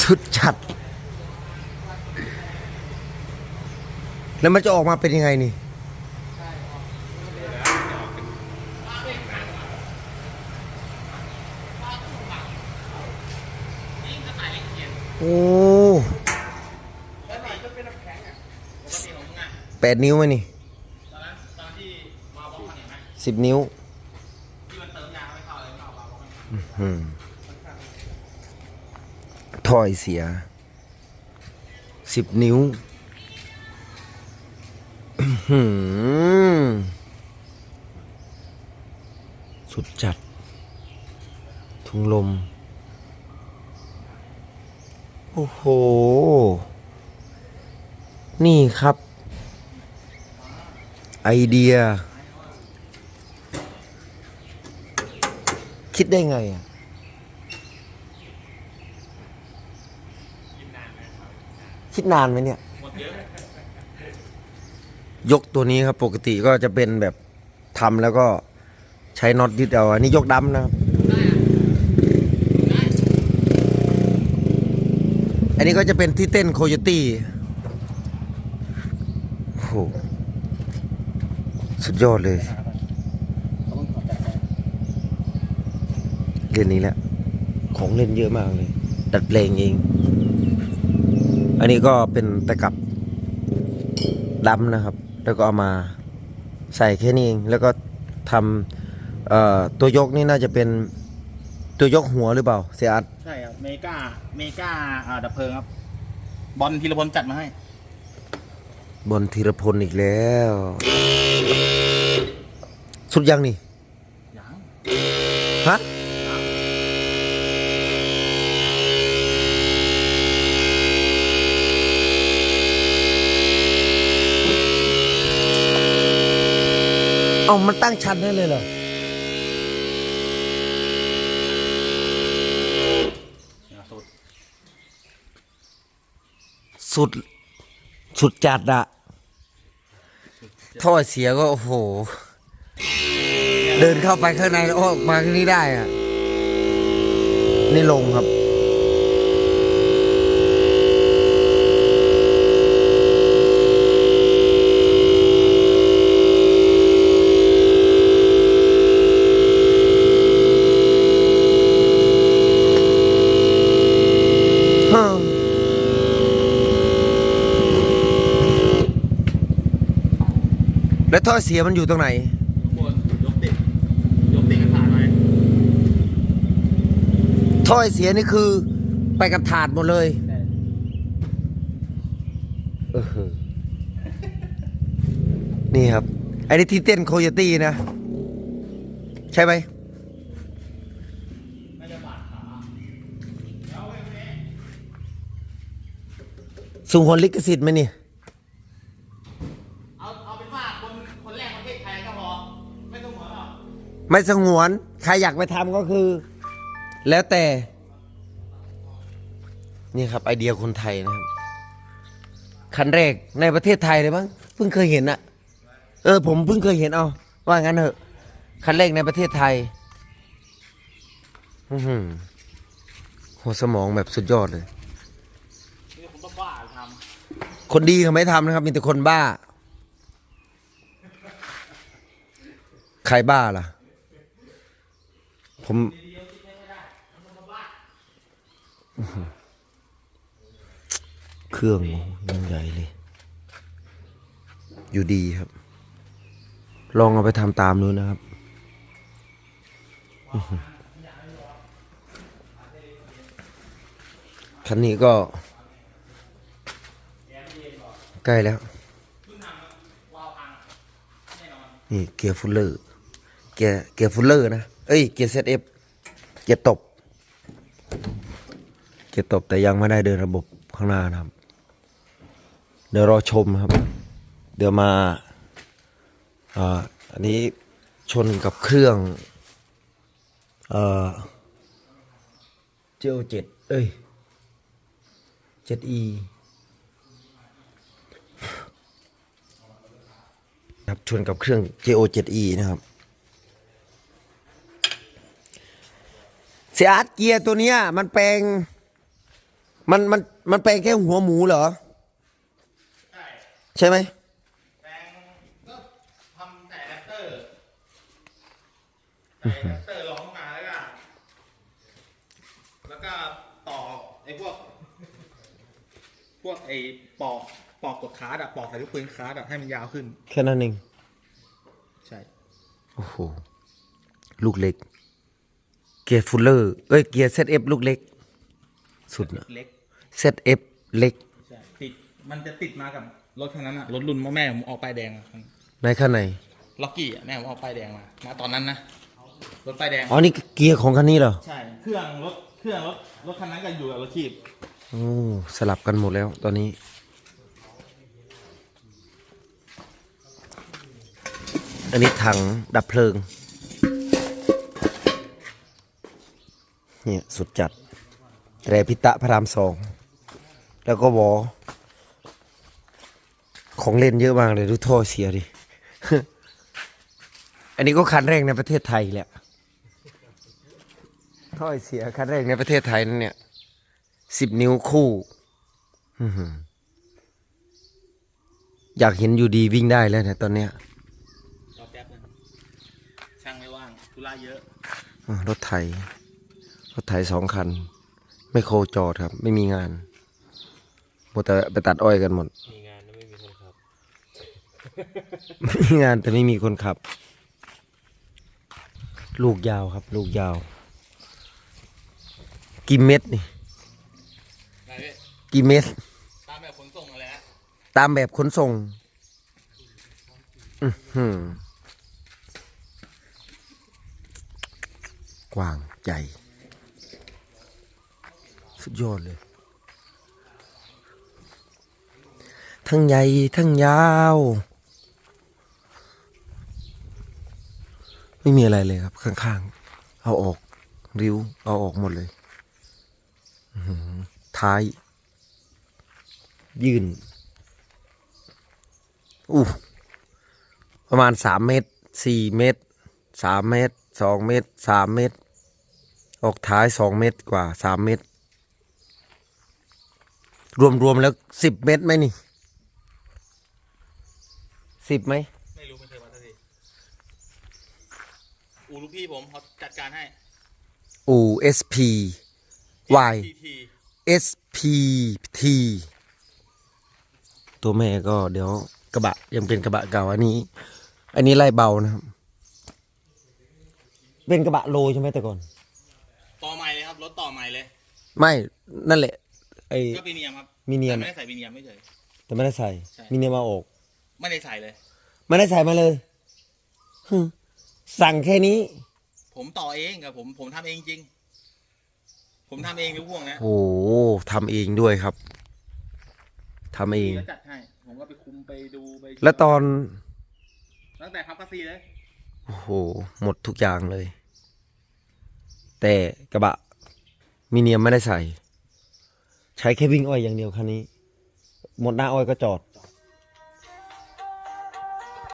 สุดจัด แล้วมันจะออกมาเป็นยังไงนี่โอ้แปดนิ้วไหมนี่สิบนิ้ว อื้อหือ ถอยเสียสิบนิ้วหือสุดจัด ทุงลม โอ้โห นี่ครับ ไอเดีย คิดได้ไงอะ คิดนานไหมเนี่ย ยกตัวนี้ครับปกติก็จะเป็นแบบทำแล้วก็ใช้น็อตยึดเอาอันนี้ยกดำนะครับ อันนี้ก็จะเป็นที่เต้นโคโยตี้โอ้โหสุดยอดเลย เล่นนี้แหละ ของเล่นเยอะมากเลย ดัดเพลงเอง อันนี้ก็เป็นตะกับดำนะครับ แล้วก็เอามาใส่แค่นี้เอง แล้วก็ทำเอ่อตัวยกนี่น่าจะเป็นตัวยกหัวหรือเปล่าเสียอัดใช่ครับเมกาเมกาอ่าดับเพลิงครับ บอลธีรพลจัดมาให้บนธีรพลอีกแล้ว สุดยังนี่ยังฮะ เอามันตั้งชันได้เลยเหรอ สุดสุด สุดจัดอะท่อเสียก็โอ้โห เดินเข้าไปข้างในแล้วออกมาข้างนี้ได้อะนี่ลงครับ ท่อเสียมันอยู่ตรงไหนทุกคนยกติดยกติดกันผ่านไว้ท่อเสียนี่คือไปกับถาดหมดเลยเออนี่ครับไอ้นี่ที่เต้นโคโยตี้นะ ใช่ไหมไม่จะบาดขาสูงคนลิขสิทธิ์ไหมนี่เอา ไม่สงวน ใครอยากไปทำก็คือ แล้วแต่ นี่ครับ ไอเดียคนไทยนะครับ คันแรกในประเทศไทยเลยมั้งเพิ่งเคยเห็นอะเออ ผมเพิ่งเคยเห็นเอาว่างั้นเถอะ คันแรกในประเทศไทยหัวสมองแบบสุดยอดเลย คนดีเขาไม่ทำนะครับ มีแต่คนบ้า ใครบ้าล่ะ ผมเครื่องยังใหญ่เลย อยู่ดีครับ ลองเอาไปทำตามดูนะครับ คันนี้ก็ ใกล้แล้ว นี่เกียร์ฟุลเลอร์ เกียร์เกียร์ฟุลเลอร์นะ เอ้ยเกียร์เซตเอฟเกียร์ตบ เกียร์ตบแต่ยังไม่ได้เดินระบบข้างหน้านะครับ เดี๋ยวรอชมครับ เดี๋ยวมาอ่าอันนี้ชนกับเครื่องเอ่อเจโอเจ็ดเอ้ยเจ็ดอีครับชนกับเครื่อง JO7E นะครับ เสียอาร์ตเกียร์ตัวเนี้ย มันแปลง มันมันมันแปลงแค่หัวหมูเหรอ ใช่ใช่ไหมแปลงก็ทำแต่แรปเตอร์ใส่แรปเตอร์ร้องมาแล้วก็แล้วก็ต่อไอ้พวก พวกไอ้ปอกปอกกดคาร์ดอะปอกใส่ลูกปืนคาร์ดอะให้มันยาวขึ้น แค่นั้นเอง ใช่ โอ้โห ลูกเล็ก เกียร์ฟูลเลอร์เอ้ยเกียร์เซตเอฟลูกเล็ก สุดนะเล็กเซตเอฟเล็กใช่ติดมันจะติดมากับรถคันนั้นอะรถรุ่นแม่ผมออกป้ายแดงอะในข้างในล็อกกี้อะแม่ผมออกป้ายแดงมามาตอนนั้นนะรถป้ายแดงอ๋อนี่เกียร์ของคันนี้เหรอใช่เครื่องรถเครื่องรถรถคันนั้นก็อยู่กับรถขีบโอ้สลับกันหมดแล้วตอนนี้อันนี้ถังดับเพลิง เนี่ยสุดจัดแตรพิตะพระรามสอง แล้วก็วอของเล่นเยอะมากเลยดูท่อเสียดิ อันนี้ก็คันแรกในประเทศไทยแหละท่อเสียคันแรกในประเทศไทยนั่นเนี่ยสิบนิ้วคู่อื้อหืออยากเห็นอยู่ดีวิ่งได้แล้วเนี่ยตอนเนี้ยรอแป๊บนึงช่างไม่ว่างธุระเยอะอะรถไถ รถไถสองคัน ไม่โคจอดครับ ไม่มีงานหมดแต่ไปตัดอ้อยกันหมด มีงานแล้วไม่มีคนขับมีงานแต่ไม่มีคนขับ ลูกยาวครับ ลูกยาว กี่เม็ดนี่ไงพี่กี่เม็ด ตามแบบขนส่งอะไรฮะตามแบบขนส่งอื้อหือกว้างใหญ่ สุดยอดเลย ทั้งใหญ่ทั้งยาว ไม่มีอะไรเลยครับ ข้างๆ เอาออก ริ้ว เอาออกหมดเลยท้าย ยื่นอู้ประมาณสามเมตรสี่เมตรสามเมตรสองเมตรสามเมตร ออกท้ายสองเมตรกว่าสามเมตร รวมๆแล้วสิบเมตรไหมนี่สิบไหมไม่รู้ไม่เคยวัดสักทีอูลูกพี่ผมเขาจัดการให้ อู่ SP Y TT SPT ตัวแม่ก็เดี๋ยวกระบะยังเป็นกระบะเก่าอันนี้ อันนี้ไล่เบานะครับ เป็นกระบะโลใช่ไหมแต่ก่อน ต่อใหม่เลยครับ รถต่อใหม่เลย ไม่นั่นแหละ ไอ้ก็ปีเนียมครับมีเนียมแต่ไม่ได้ใส่ปีเนียมไม่เฉย แต่ไม่ได้ใส่ ใช่ มีเนียมมาออก ไม่ได้ใส่เลย ไม่ได้ใส่มาเลยฮึสั่งแค่นี้ผมต่อเองกับผมผมทำเองจริง ผมทำเองทุกพวงนะโอ้โหทำเองด้วยครับทำเอง แล้วจัดให้ ผมก็ไปคุมไปดูไปแล้วตอน ตั้งแต่พับกระซีเลยโอ้โห หมดทุกอย่างเลย แต่กระบะ มีเนียมไม่ได้ใส่ ใช้แค่วิ่งอ้อยอย่างเดียวคันนี้ หมดหน้าอ้อยก็จอดจอด